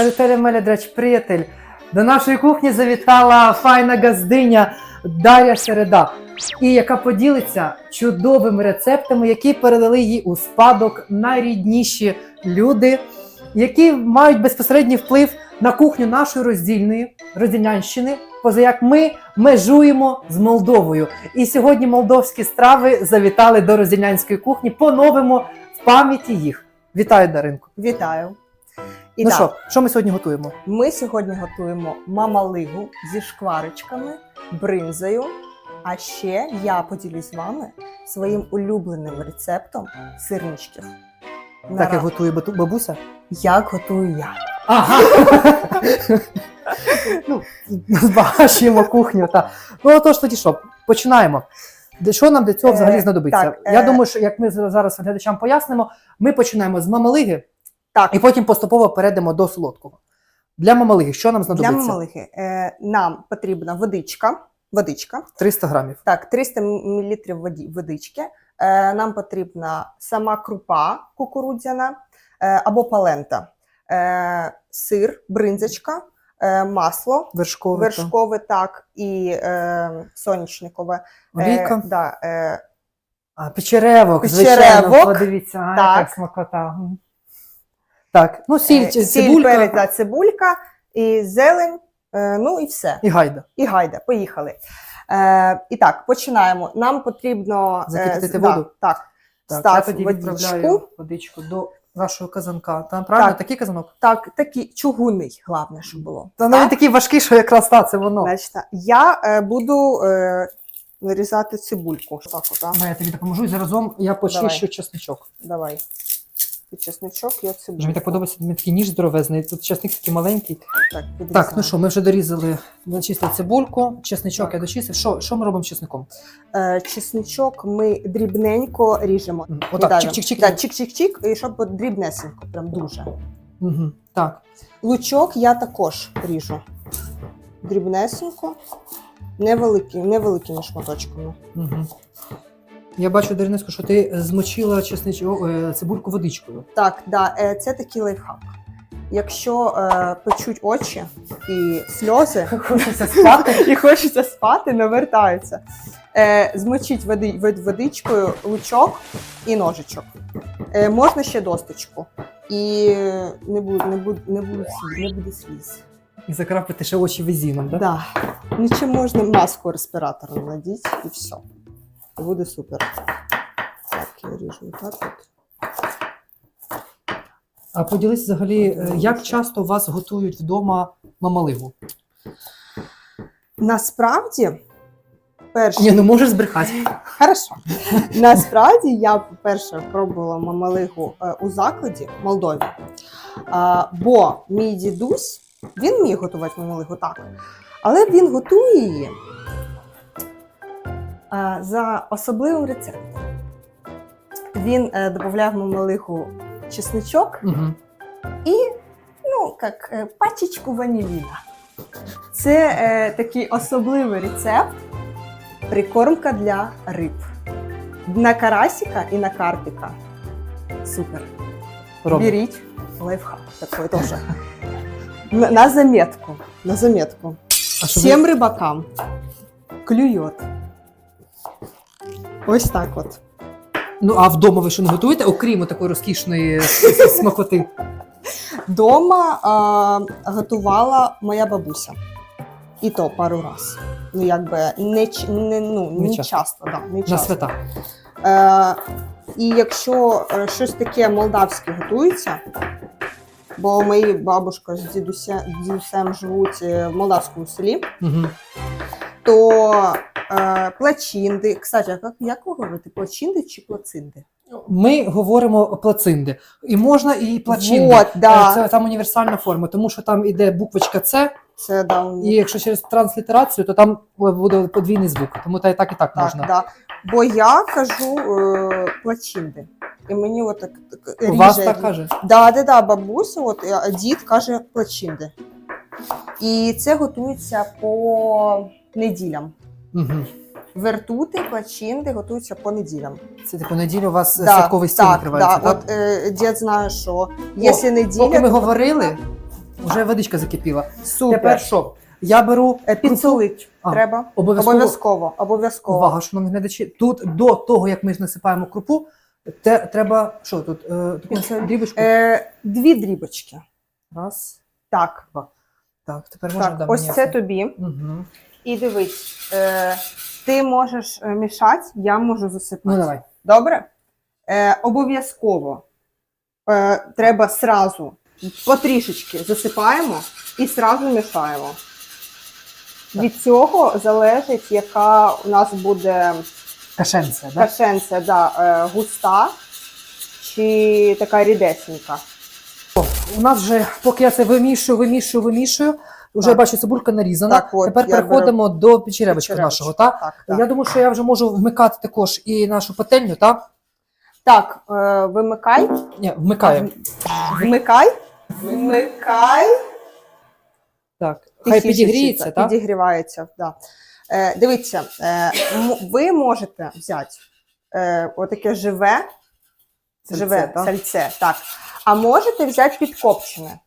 Шарителя Мелядрач, приятель. До нашої кухні завітала файна газдиня Дар'я Середа, і яка поділиться чудовими рецептами, які передали їй у спадок найрідніші люди, які мають безпосередній вплив на кухню нашої роздільної роздільнянщини, поза як ми межуємо з Молдовою. І сьогодні молдовські страви завітали до роздільнянської кухні. Поновимо в пам'яті їх. Вітаю, Даринку. Вітаю. І ну так, що, що ми сьогодні готуємо? ми сьогодні готуємо мамалигу зі шкварочками, бринзою. А ще я поділюсь з вами своїм улюбленим рецептом сирничків. Так як готує бабуся? Як готую я. Ага. ну, збагачуємо кухню. Та. Ну, отож тоді що, починаємо. Що нам для цього Е, взагалі знадобиться? так, Я е, думаю, що як ми зараз глядачам пояснимо, ми починаємо з мамалиги Так, і потім поступово перейдемо до солодкого. Для мамалиги, що нам для знадобиться? мамалиги е, нам потрібна водичка. Водичка. 300 грамів. Так, 300 мл воді, водички. Е, нам потрібна сама крупа кукурудзяна е, або палента, е, сир, бринзочка, е, масло Вершкове. вершкове, так, і е, соняшникове. Олійка. Е, да, е, А, печеревок, звичайно. Печеревок. Подивіться, а, Так. яка смакота. Так, ну сіль, е, чи- сіль, цибулька перець, да, цибулька, і зелень, е, ну і все. і гайда. І гайда, поїхали. Е, і так, починаємо. Нам потрібно е, Закипятити з- да, воду? так, Так, став я тоді водичку. відправляю водичку до вашого казанка. Там правильно Так. такий казанок? Так, такий чугунний, головне, щоб було. Та навіть Так? такий важкий, що якраз та, це воно. Так, я е, буду е, нарізати цибульку. Так, от, а. Давай я тобі допоможу і заразом я почищу Давай. чесничок. Давай. І чесничок, я цибульку. Вже мені так подобається, мені такий ніж здоровезний, тут чесник такий маленький. Так, Так, ну що, ми вже дорізали, дочистили цибульку, чесничок Так. я дочистив. Що, що ми робимо з чесником? Е, чесничок ми дрібненько ріжемо. Мгм. Отак, Віддавимо. чик-чик-чик. Да, чик-чик-чик, і щоб от дрібнесенько, прям дуже. Угу. Так. Лучок я також ріжу. Дрібнесенько, невеликі, невеликими шматочками. Угу. Я бачу, Даринеско, що ти змочила чесничок, е, цибульку водичкою. Так, да, е, це такий лайфхак. Якщо е, печуть очі і сльози, Хочеться спати. і хочеться спати, не вертаються. Е, змочіть води, вод- водичкою лучок і ножичок. Е, можна ще досточку. І не буде, не буде, не буде, сліз, не буде сліз. І закрапити ще очі везіном, да? Да. Ну, чи можна маску респіратором надіть і все. І буде супер. Так, я ріжу так от. А поділись взагалі, е, як часто вас готують вдома мамалигу? Насправді, перше. Ні, ну можеш збрехати. Хорошо. Насправді я вперше пробувала мамалигу е, у закладі в Молдові. Бо мій дідусь він міг готувати мамалигу так. Але він готує її за особливим рецептом. Він е, додає в мамалигу чесничок Угу. і, ну, як е, пачечку ваніліна. Це е, такий особливий рецепт прикормка для риб. На карасика і на карпіка. Супер. Беріть лайфхак такой тоже. На, на заметку. На заметку. А Всем ви- рыбакам клюет. Ось так от. Ну а вдома ви що не готуєте, окрім такої розкішної смакоти? Дома а, готувала моя бабуся. І то пару раз. Ну, якби не, не, ну, Не не часто. часто. да, не На часто. свята. Е, і якщо е, щось таке молдавське готується, бо мої бабушка з дідуся, дідусем живуть е, в молдавському селі, Угу. то е, плачинди. Кстати, а як, як ви говорите, плачинди чи плацинди? Ми говоримо плацинди. І можна і плачинди. Вот, да. Е, Це там універсальна форма, тому що там іде буквочка С, Це да, і якщо через транслітерацію, то там буде подвійний звук. Тому та і так, і так, так, можна. да. Бо я кажу е, плачинди. І мені от так, так У вас так каже. Да, да, да, бабуся, от е, а дід каже плачинди. І це готується по неділям. Угу. Вертути, плачинди готуються по неділям. Це типу неділю у вас святковий стіл так, накривається. да. Так, От е, дід знає, що якщо неділя, Поки ми то- говорили, вже водичка закипіла. Супер. Тепер що? Я беру Е, Підсолить А, треба. обов'язково. Обов'язково. Обов'язково. Увага, шановні глядачі. Тут до того, як ми насипаємо крупу, те, треба що тут? Е, таку Підсоль- дрібочку. Е, дві дрібочки. Раз. Так. Так, тепер можна Так, ось це тобі. Угу. І дивись, е, ти можеш е, мішати, я можу засипати. Ну давай. Добре? Е, обов'язково е, треба сразу потрішечки засипаємо і сразу мішаємо. Від цього залежить, яка у нас буде Кашенця, да? кашенця, да, е, густа чи така рідесенька. У нас вже, поки я це вимішую, вимішую, вимішую, вже Так. бачу, цибулька нарізана. Так, от, Тепер переходимо до печеревичка Печеревич. нашого. Так? Так, так. Я думаю, що я вже можу вмикати також і нашу пательню, так? так е, вимикай. Ні, вмикаю. Вмикай. Вмикай. Так. Хай підігріється, так? Підігрівається, да. Е, дивіться, е, ви можете взяти е, отаке живе, Сальце, живе так? сальце, так. А можете взяти підкопчене.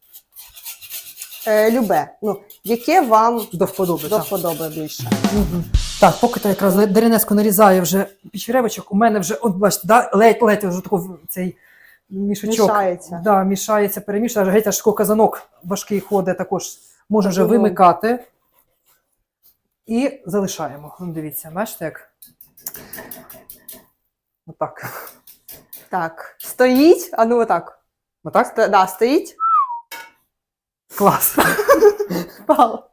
Е, любе, ну, яке вам До вподоби. до вподоби більше. Так, поки то якраз Даринеско нарізає вже печеревичок, у мене вже, от бачите, да, ледь-ледь вже такий цей мішечок. Мішається. Да, мішається, перемішує, геть аж казанок важкий ходить, також може вже вимикати. І залишаємо. Ну, дивіться, бачите як? Отак. Так, стоїть, а ну отак. Отак? Сто, да, стоїть. Клас. Впало.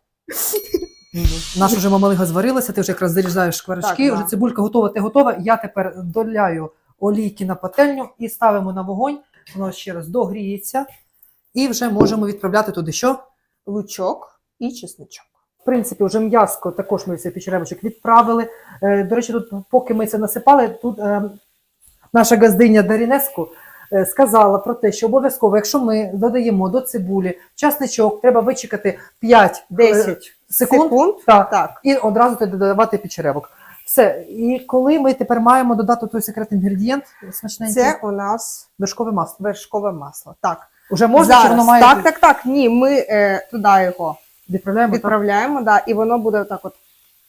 Наша вже мамалига зварилася, ти вже якраз зарізаєш шкварочки, Так, да. цибулька готова, ти готова. Я тепер доляю олійки на пательню і ставимо на вогонь. Воно ще раз догріється. І вже можемо відправляти туди що? Лучок і чесничок. Принципі, вже м'яско також ми цей печеревочок відправили. Е, До речі, тут, поки ми це насипали, тут е, наша газдиня Дарінеску е, сказала про те, що обов'язково, якщо ми додаємо до цибулі часничок, треба вичекати 5 10 секунд, секунд. Так, Так. і одразу туди додавати печеревок. Все. І коли ми тепер маємо додати той секретний інгредієнт, смачненький, Це у нас вершкове масло. вершкове масло. Так. Уже можна, Зараз. чи воно має Так, так, так. Ні, ми е, туди його відправляємо так, відправляємо, да, і воно буде так от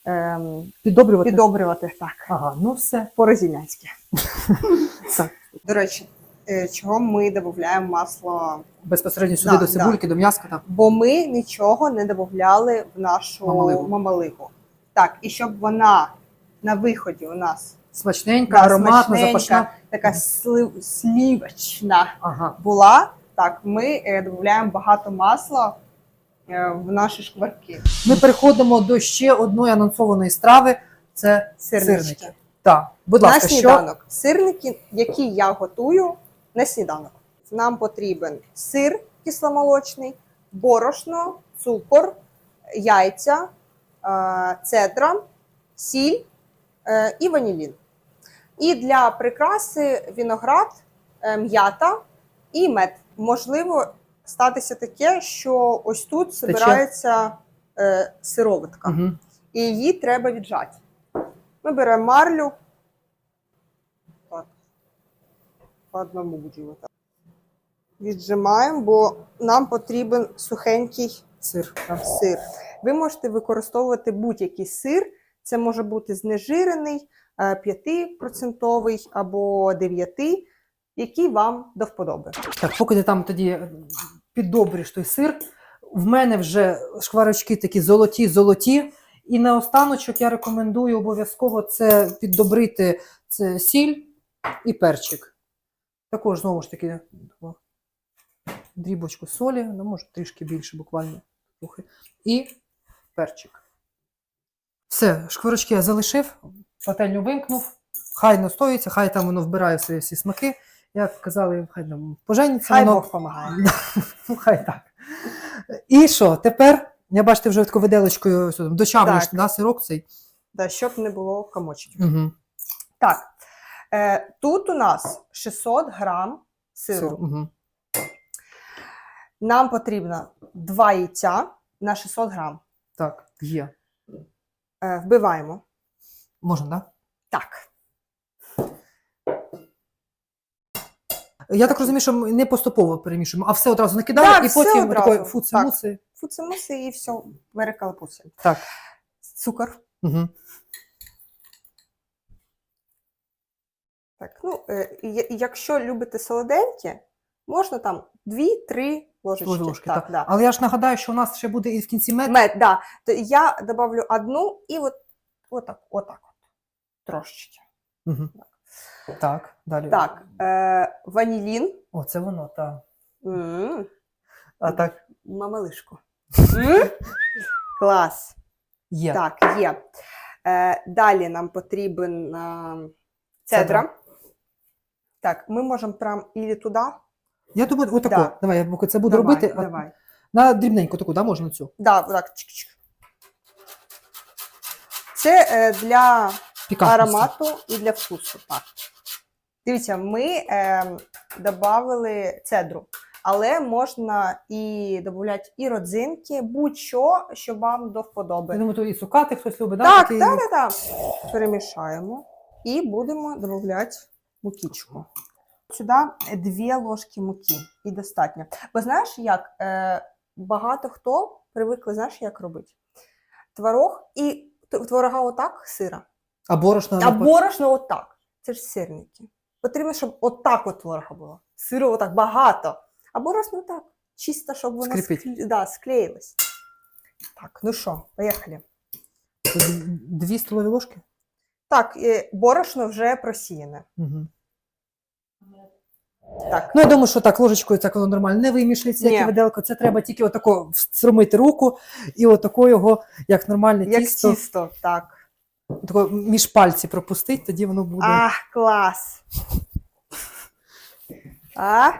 ем, піддобрювати? піддобрювати так, Ага, ну все. по-розілянськи. Так. До речі, е, чого ми додаємо масло? Безпосередньо сюди Да, до цибульки, до м'яска. Так. Бо ми нічого не додавали в нашу Мамалигу. мамалигу. Так, і щоб вона на виході у нас Смачненька, Да, ароматна, смачненька. запашна. така слив, слівочна Ага. була, так, ми е, додаємо багато масла в наші шкварки. Ми переходимо до ще одної анонсованої страви. Це Сирнички. сирники. Так, будь на ласка, що сніданок. Сирники, які я готую на сніданок. Нам потрібен сир кисломолочний, борошно, цукор, яйця, е, цедра, сіль е, і ванілін. І для прикраси виноград, е, м'ята і мед. Можливо статися таке, що ось тут збирається е, сироватка Угу. і її треба віджати. Ми беремо марлю. Так. По одному будемо так. Віджимаємо, бо нам потрібен сухенький сир. сир. Ви можете використовувати будь-який сир. Це може бути знежирений, е, 5% або 9%, який вам до вподоби. Так, поки ти там тоді піддобрюєш той сир, в мене вже шкварочки такі золоті-золоті. І наостаночок я рекомендую обов'язково це піддобрити це сіль і перчик. Також, знову ж таки, дрібочку солі, ну, може трішки більше, буквально. І перчик. Все, шкварочки я залишив, пательню вимкнув, хай настоїться, хай там воно вбирає свої всі смаки. Як казали, хай там поженіться. Хай воно. Бог допомагає. Ну, хай так. І що, тепер, я бачите, вже таку виделочкою дочавлюєш да, сирок цей. Да, щоб не було комочків. Угу. Так, е, тут у нас 600 грам сиру. Угу. Нам потрібно 2 яйця на 600 грам. Так, є. Е, вбиваємо. Можна, так? Так. Я так розумію, що ми не поступово перемішуємо, а все одразу накидаємо Так, і все потім одразу. такої фуци-муци. Фуцимуси і все, перекалапуся. Так. Цукор. Угу. Так, ну, е, я- якщо любите солоденьке, можна там 2-3 ложечки. Ложки, так. Да. Але я ж нагадаю, що у нас ще буде і в кінці мед. Мед, да. То я добавлю одну і от, отак, отак от. Трошечки. Угу. Так, далі. Так, е, ванілін. О, це воно, так. М, А так Мамалишку. М? Клас. є. Так, є. Е, далі нам потрібен е, цедра. Цедра. Так, ми можемо прям і туди. Я думаю, отако. Да. Давай, я поки це буду давай, робити. а Давай. На дрібненьку таку, да, можна цю. Да, отак. Чик-чик. Це е, для Пікантності. аромату і для вкусу. Так. Дивіться, ми е, додали цедру, але можна і додати і родзинки, будь-що, що вам до Я вподоби. думаю, то і цукати хтось любить, да? Так, такий? так, так, так. Перемішаємо і будемо додати мукічку. Сюди дві ложки муки і достатньо. Бо знаєш, як е, багато хто привикли, знаєш, як робити? Творог і творога отак, сира. А борошно А борошно отак. Це ж сирники. Потрібно, щоб отак от творога було. Сиру отак багато. А борошно так. Чисто, щоб воно скле- да, склеїлось. Так, ну що, поїхали. Дві столові ложки. Так, борошно вже просіяне. Угу. Так, Ну, я думаю, що так, ложечкою так воно нормально не вимішується, як і виделко. Це треба тільки отако встромити руку і отако його, як нормальне як тісто, тісто, так. Тако між пальці пропустить, тоді воно буде. Ах, клас. А?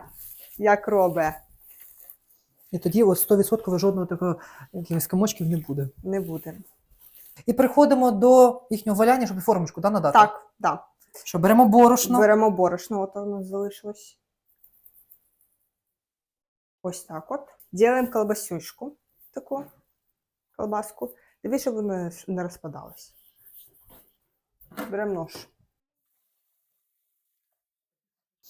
Як робе? І тоді ось 100% жодного такого якихось комочків не буде. Не буде. І переходимо до їхнього валяння, щоб формочку да, надати. Так, так. Що беремо борошно. Беремо борошно, от воно залишилось. Ось так от. Ділимо колбасюшку, таку колбаску. Дивись, щоб воно не- не розпадалось. Беремо нож.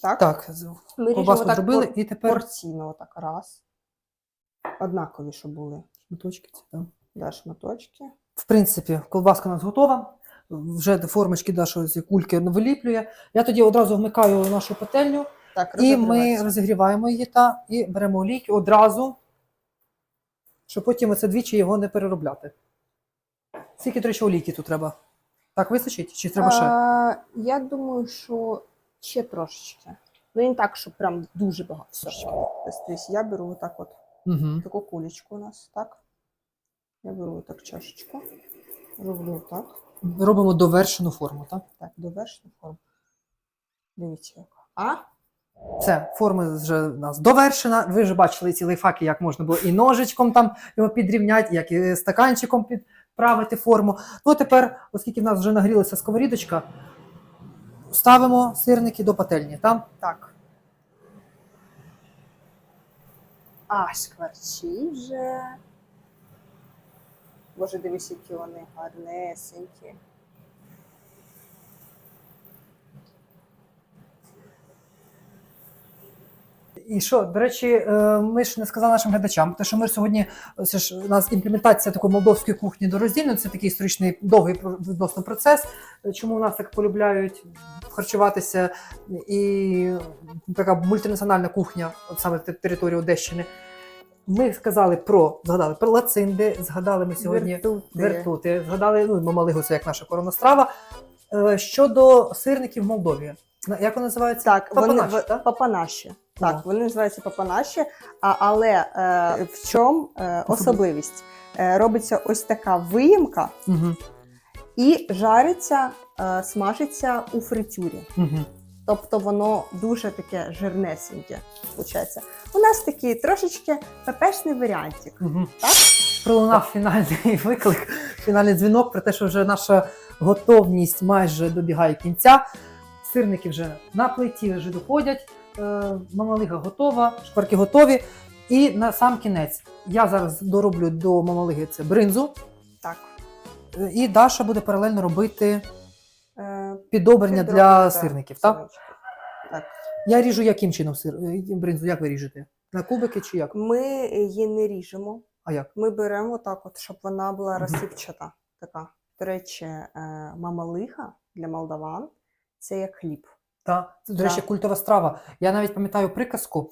Так. Так, Ми ковбаску так зробили, пор- і тепер порційно, отак раз. Однакові, щоб були. шматочки ці, да. Да, шматочки. В принципі, колбаска у нас готова. Вже формочки да, що кульки виліплює. Я тоді одразу вмикаю нашу пательню, Так, і ми розігріваємо її та і беремо олійки одразу, щоб потім оце двічі його не переробляти. Скільки, до речі, олійки тут треба? Так вистачить? Чи треба ще? А, я думаю, що ще трошечки. Ну, не так, що прям дуже багато. Тобто я беру отак от Угу. таку кулечку у нас, так? Я беру так чашечку, роблю так, Робимо довершену форму. Так? так, довершну форму. Дивіться, як. А? Це форма вже у нас довершена. Ви вже бачили ці лайфхаки, як можна було і ножичком там його підрівняти, як і стаканчиком підправити форму. Ну тепер, оскільки в нас вже нагрілася сковорідочка, ставимо сирники до пательні. Там Так. Аж кварчі вже. Боже, дивись, які вони гарнесенькі. І що, до речі, е, ми ж не сказали нашим глядачам, те, що ми ж сьогодні це ж у нас імплементація такої молдовської кухні до роздільної, це такий історичний довгий відносно процес. Чому у нас так полюбляють харчуватися і така мультинаціональна кухня, от саме території Одещини. Ми сказали про згадали про лацинди, згадали ми сьогодні Вертути. вертути, згадали ну мамалигу, це як наша коронна страва. Е, Щодо сирників в Молдові, як вони називаються? Так, Папанаші, в- так? папанаші. Так, вони називаються папанаші, а, але е, в чому е, особливість? Е, робиться ось така виїмка Угу. і жариться, е, смажиться у фритюрі. Угу. Тобто воно дуже таке жирнесеньке. Виходить. У нас такий трошечки пепешний варіантик. Угу. Так? Пролунав фінальний виклик, фінальний дзвінок про те, що вже наша готовність майже добігає кінця. Сирники вже на плиті вже доходять. Е, Мамалига готова, шкварки готові. І на сам кінець я зараз дороблю до мамалиги це бринзу, Так. е, і Даша буде паралельно робити Е, підобрання для підробка, сирників. Так? Так. Я ріжу яким чином сир? е, Бринзу, як ви ріжете? На кубики чи як? Ми її не ріжемо. А як? Ми беремо так, от, щоб вона була розсипчата. Така. До речі, мамалига для молдаван це як хліб. Та, це, до речі, культова страва. Я навіть пам'ятаю приказку,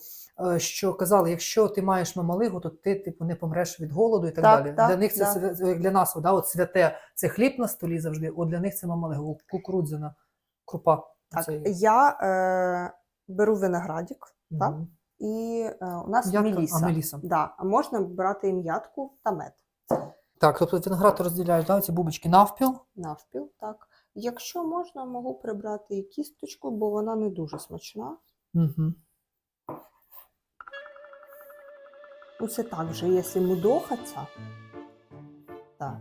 е, що казали, якщо ти маєш мамалигу, то ти типу не помреш від голоду і так, Так, далі. так, для них це да. для нас, да, от святе це хліб на столі завжди. От для них це мамалига, кукурудзяна крупа. Так, Це- я е, беру виноградик так? І е, у нас Ядка, меліса. А, меліса. Да, а можна брати і м'ятку та мед. Так, тобто виноград розділяють, да, ці бубочки навпіл. Навпіл, так. Якщо можна, можу прибрати і кісточку, бо вона не дуже смачна. Угу. Ну, це так вже, якщо мудохаться. Так.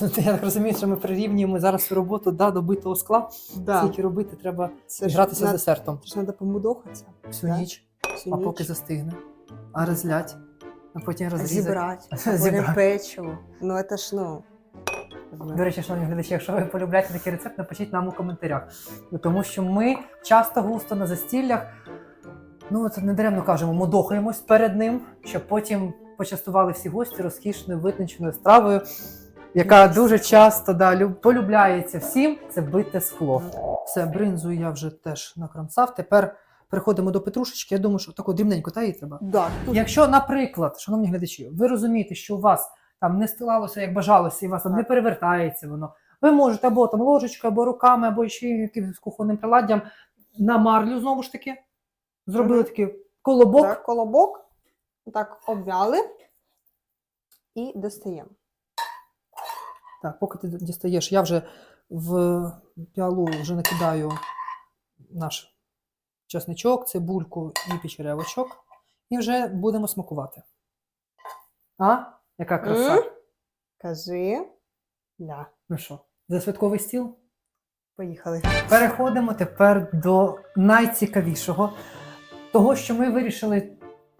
Ну, я так розумію, що ми прирівнюємо зараз роботу да, до битого скла. Да. Скільки робити, треба Це гратися з десертом. це ж треба помудохатися. Всю да? ніч, всю а ніч. поки застигне. А розлять, а потім розрізати. зібрати, а Зібрати. потім печиво. Ну, це ж, ну... До речі, шановні глядачі, якщо ви полюбляєте такий рецепт, напишіть нам у коментарях. Ну, Тому що ми часто густо на застіллях, ну це не даремно кажемо, мудохаємось перед ним, щоб потім почастували всі гості розкішною витонченою стравою, яка дуже часто да, полюбляється всім. Це бите скло. Все, бринзу я вже теж накрамсав. Тепер переходимо до петрушечки. Я думаю, що таку дрібненьку та її треба. Да, тут Якщо, наприклад, шановні глядачі, ви розумієте, що у вас там не стилалося, як бажалося, і у вас там не перевертається воно, ви можете або там ложечкою, або руками, або ще якимось кухонним приладдям на марлю знову ж таки. Зробили Мгм. такий колобок. так, колобок, так обвяли і достаємо. Так, поки ти дістаєш, я вже в піалу вже накидаю наш чесничок, цибульку і печеревочок. І вже будемо смакувати. А? Яка краса? М? Кажи. Да. Ну що, за святковий стіл? Поїхали. Переходимо тепер до найцікавішого. Того, що ми вирішили,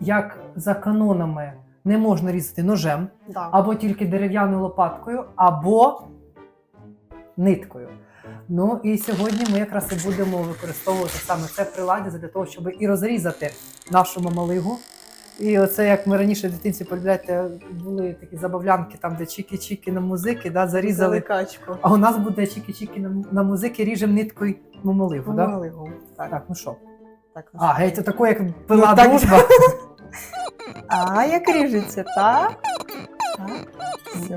як за канонами не можна різати ножем, Да. або тільки дерев'яною лопаткою, або ниткою. Ну і сьогодні ми якраз і будемо використовувати саме це приладдя для того, щоб і розрізати нашу мамалигу. І оце, як ми раніше в дитинці полюбляєте, були такі забавлянки, там, де чіки-чіки на музики, да, зарізали. качку. А у нас буде чіки-чіки на, на музики, ріжемо ниткою мамалигу. Да? Помалигу. Так, Так, ну що? так. ну А, що? геть, таку, як пила Ну, так. дружба. А, як ріжеться, так? Так. Все.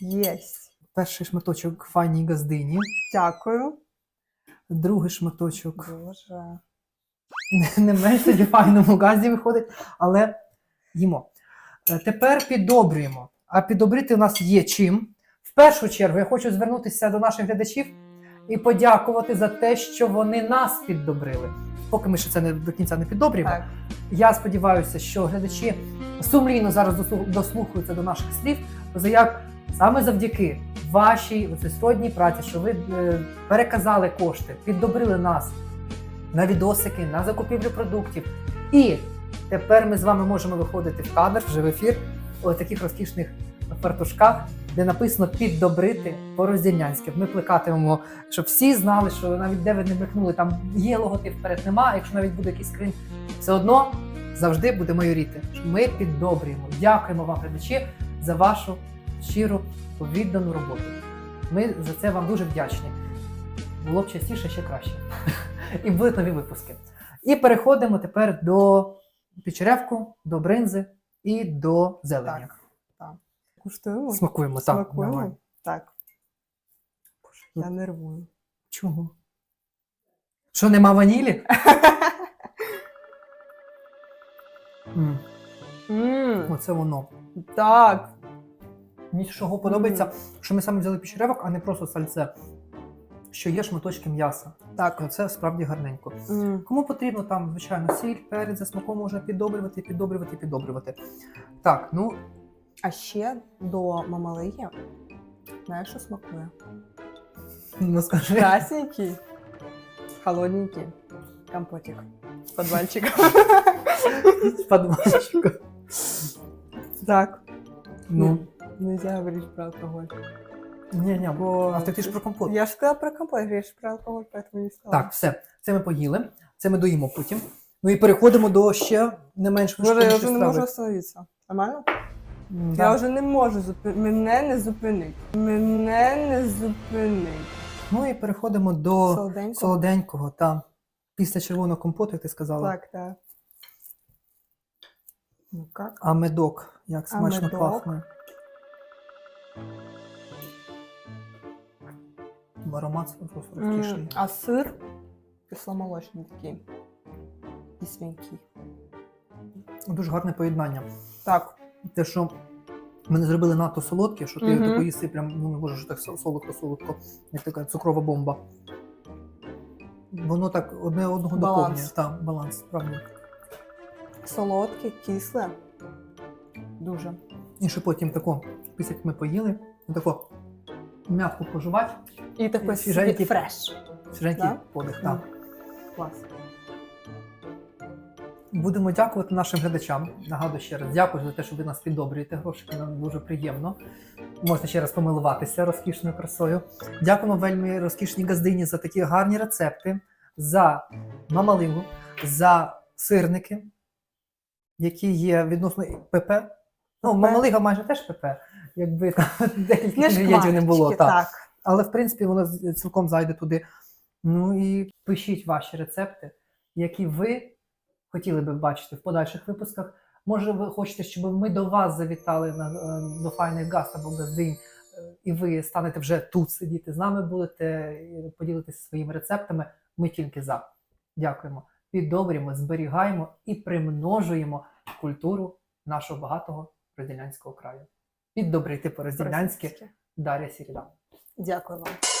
Єсть. Перший шматочок файній газдині, Дякую. другий шматочок Боже. Не- не менш тоді файному газі виходить, але їмо. Е, Тепер піддобрюємо. А піддобрити у нас є чим. В першу чергу я хочу звернутися до наших глядачів і подякувати за те, що вони нас піддобрили. Поки ми ще це не до кінця не піддобрюємо. Так. Я сподіваюся, що глядачі сумлінно зараз дослухаються до наших слів, бо як саме завдяки вашій всесвітній праці, що ви е, переказали кошти, піддобрили нас на відосики, на закупівлю продуктів. І тепер ми з вами можемо виходити в кадр вже в ефір у таких розкішних фартушках, де написано піддобрити по-роздільнянськи. Ми плекатимемо, щоб всі знали, що навіть де ви не микнули, там є логотип вперед нема. Якщо навіть буде якийсь скрин, все одно завжди буде майоріти. Ми піддобрюємо. Дякуємо вам, глядачі, за вашу щиру віддану роботу. Ми за це вам дуже вдячні. Було б частіше ще краще. І будуть нові випуски. І переходимо тепер до печеревку, до бринзи і до зелені. Так. Куштуємо? Смакуємо, так. Смакуємо? давай. Так. Боже, я нервую. Чого? Що нема ванілі? М, М, Оце воно. Так. Мені чого подобається, що ми саме взяли печеревок, а не просто сальце. Що є шматочки м'яса. Так. Це справді гарненько. М, Кому потрібно там, звичайно, сіль, перець за смаком можна піддобрювати, піддобрювати, піддобрювати. Так, ну А ще до мамалиги, знаєш, що смакує? ну скажи. Красненький, холодненький компотик з подвальчиком. Подвальчика. Так. Ну, Нельзя говорить про алкоголь. Ні, ні, Бо а ти, ти ж про компот. Я ж сказала про компот, я ж про алкоголь, поэтому не сказала. Так, все, це ми поїли. Це ми доїмо потім. Ну і переходимо до ще не менш Боже, я вже не страви. можу остановитися. Нормально? М, Я да. вже не можу зупинити. Мене не зупинить. Мене не зупинить. Ну і переходимо до Солоденько? солоденького. Та. Після червоного компоту, як ти сказала. Так, так. Ну як? А медок, як смачно медок? пахне. Аромат просто розкішний. А сир кисломолочний такий. І свинький. Дуже гарне поєднання. Так. Те, що ми не зробили надто солодке, що ти Мгм. тако їси, прям ну не можеш так солодко-солодко, як така цукрова бомба. Воно так одне одного доповнює. Так, баланс, справді. Солодке, кисле. Дуже. І ще потім тако, після як ми поїли, тако м'яко пожувати, І такий Свіженький. свіженький фреш. свіженький Да? подих. Так. Клас. Будемо дякувати нашим глядачам. Нагадую ще раз, дякую за те, що ви нас піддобрюєте. Грошики нам дуже приємно. Можна ще раз помилуватися розкішною красою. Дякуємо вельми розкішній газдині за такі гарні рецепти, за мамалигу, за сирники, які є відносно ПП. Ну, мамалига майже теж ПП, якби декілька інгредієнтів не було. Так. так. Але в принципі воно цілком зайде туди. Ну і пишіть ваші рецепти, які ви хотіли би бачити в подальших випусках. Може, ви хочете, щоб ми до вас завітали на е, до файних гаст або газдинь, е, і ви станете вже тут сидіти з нами, будете поділитися своїми рецептами. Ми тільки за. Дякуємо. Піддобрюємо, зберігаємо і примножуємо культуру нашого багатого розділянського краю. Піддобрити по розділянськи Дар'я Сіріда. Дякую вам.